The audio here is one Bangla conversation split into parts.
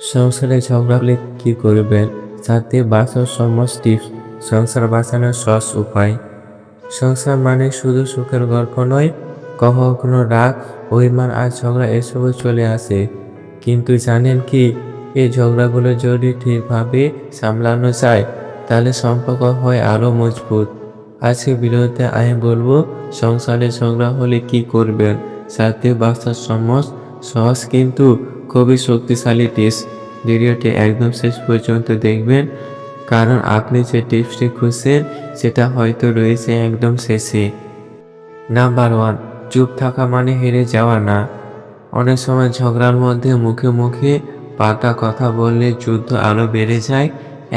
সংসারে ঝগড়া হলে কি করবেন? সাথে বাঁচার সমাজ টিপস সংসার বাঁচানোর সস উপায়। সংসার মানে শুধু সুখের গল্প নয়, কখনো রাগ, অভিমান আর ঝগড়া এসবও চলে আসে। কিন্তু জানেন কি, এই ঝগড়াগুলো যদি ঠিকভাবে সামলানো যায়, তাহলে সম্পর্ক হয় আরও মজবুত। আজকে বিরোধে আমি বলব, সংসারে ঝগড়া হলে কি করবেন? সাথে বাঁচার সমাজ সহজ কিন্তু খুবই শক্তিশালী টিপস। ভিডিওটি একদম শেষ পর্যন্ত দেখবেন, কারণ আপনি যে টিপসটি খুঁজছেন, সেটা হয়তো রয়েছে একদম শেষে। নাম্বার ওয়ান, চুপ থাকা মানে হেরে যাওয়া না। অনেক সময় ঝগড়ার মধ্যে মুখে মুখে পাল্টা কথা বললে যুদ্ধ আরও বেড়ে যায়।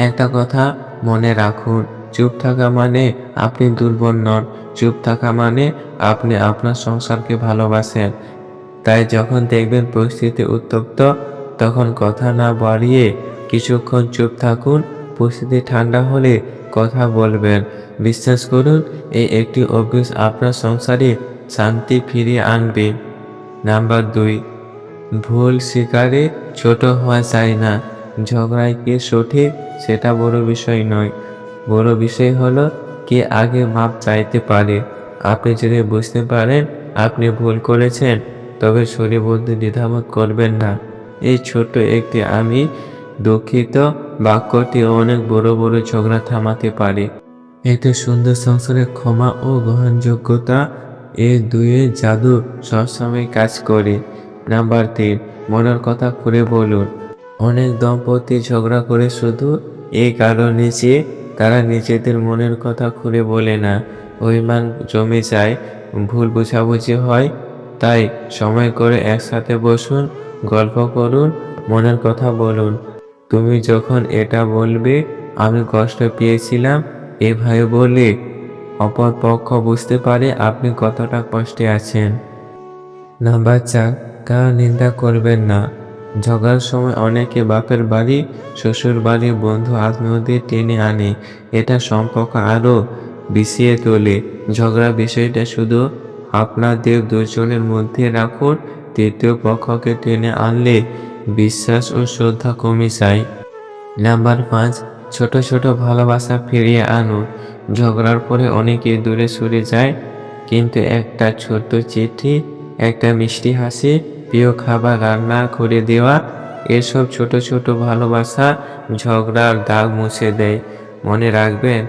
একটা কথা মনে রাখুন, চুপ থাকা মানে আপনি দুর্বল নন, চুপ থাকা মানে আপনি আপনার সংসারকে ভালোবাসেন। তাই যখন দেখবেন পরিস্থিতি উত্তপ্ত, তখন কথা না বাড়িয়ে কিছুক্ষণ চুপ থাকুন। পরিস্থিতি ঠান্ডা হলে কথা বলবেন। বিশ্বাস করুন, এই একটি অভ্যাস আপনার সংসারে শান্তি ফিরিয়ে আনবে। নাম্বার দুই, ভুল শিকারে ছোট হওয়া যায় না। ঝগড়ায় কে সঠিক সেটা বড় বিষয় নয়। বড় বিষয় হলো কে আগে মাপ চাইতে পারে। আপনি যদি বুঝতে পারেন আপনি ভুল করেছেন তবে সরে বলতে দ্বিধাবোধ করবেন না। এই ছোট্ট একটি আমি দুঃখিত, বাক্যটি অনেক বড় বড় ঝগড়া থামাতে পারে। এতে সুন্দর সংসারে ক্ষমা ও গ্রহণযোগ্যতা এ দুয়ের জাদু সবসময় কাজ করে। নাম্বার তিন, মনের কথা খুলে বলুন। অনেক দম্পতি ঝগড়া করে শুধু এই কারণে যে তারা নিজেদের মনের কথা খুলে বলে না। অভিমান জমে যায়, ভুল বোঝাবুঝি হয় তাই সময় করে একসাথে বসুন, গল্প করুন, মনের কথা বলুন। তুমি যখন এটা বলবে, আমি কষ্ট পেয়েছিলাম এভাবে বলে অপর পক্ষ বুঝতে পারে আপনি কতটা কষ্টে আছেন। নাম্বার চার, কারও নিন্দা করবেন না। ঝগড়ার সময় অনেকে বাপের বাড়ি, শ্বশুর বাড়ি বন্ধু আত্মীয়দের টেনে আনে। এটা সম্পর্ক আরও বিষিয়ে তোলে। ঝগড়া বিষয়টা শুধু আপনাদের দুজনের মধ্যে রাখুন, তৃতীয় পক্ষকে টেনে আনলে বিশ্বাস ও শ্রদ্ধা কমে যায়। নাম্বার পাঁচ, ছোট ছোট ভালোবাসা ফিরিয়ে আনুন। ঝগড়ার পরে অনেকে দূরে সরে যায়, কিন্তু একটা ছোট্ট চিঠি, একটা মিষ্টি হাসি, প্রিয় খাবার রান্না করে দেওয়া, এসব ছোট ছোট ভালোবাসা ঝগড়ার দাগ মুছে দেয়। মনে রাখবেন,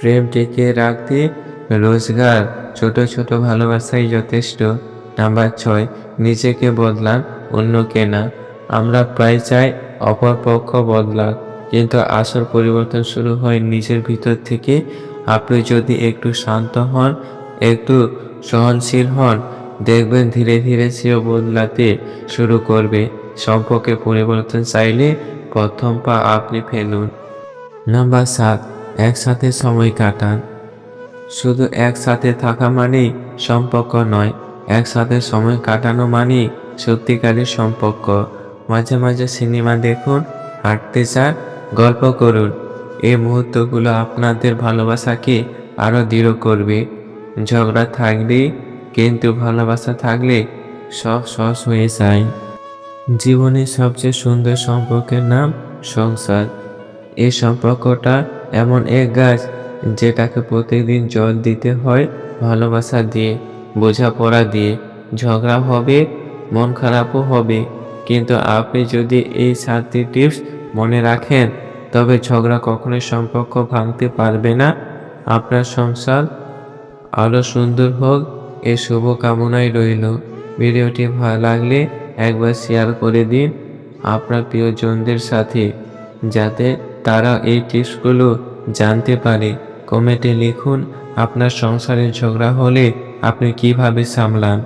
প্রেম টিকে রাখতে রোজগার ছোট ছোট ভালোবাসাই যথেষ্ট। নাম্বার ছয়, নিজেকে বদলান, অন্যকে না। আমরা প্রায় চাই অপর পক্ষ বদলাক, কিন্তু আসল পরিবর্তন শুরু হয় নিজের ভিতর থেকে। আপনি যদি একটু শান্ত হন, একটু সহনশীল হন, দেখবেন ধীরে ধীরে সেও বদলাতে শুরু করবে। সম্পর্কে পরিবর্তন চাইলে প্রথম পা আপনি ফেলুন। নাম্বার সাত, একসাথে সময় কাটান। শুধু একসাথে থাকা মানেই সম্পর্ক নয়, একসাথে সময় কাটানো মানেই সত্যিকারের সম্পর্ক। মাঝে মাঝে সিনেমা দেখুন, হাঁটতে চান গল্প করুন। এই মুহূর্তগুলো আপনাদের ভালোবাসাকে আরও দৃঢ় করবে। ঝগড়া থাকবে কিন্তু ভালোবাসা থাকলে সব সহজ হয়ে যায়। জীবনের সবচেয়ে সুন্দর সম্পর্কের নাম সংসার। এই সম্পর্কটা এমন এক গাছ যেটাকে প্রতিদিন জল দিতে হয়, ভালোবাসা দিয়ে, বোঝাপড়া দিয়ে, ঝগড়া হবে, মন খারাপও হবে। কিন্তু আপনি যদি এই সাতটি টিপস মনে রাখেন, তবে ঝগড়া কখনোই সম্পর্ক ভাঙতে পারবে না। আপনার সংসার আরও সুন্দর হোক, এ শুভকামনাই রইল। ভিডিওটি ভালো লাগলে একবার শেয়ার করে দিন আপনার প্রিয়জনদের সাথে, যাতে তারা এই টিপসগুলো জানতে পারে। কমেন্টে লিখুন আপনার সংসারে ঝগড়া হলে আপনি কীভাবে সামলান।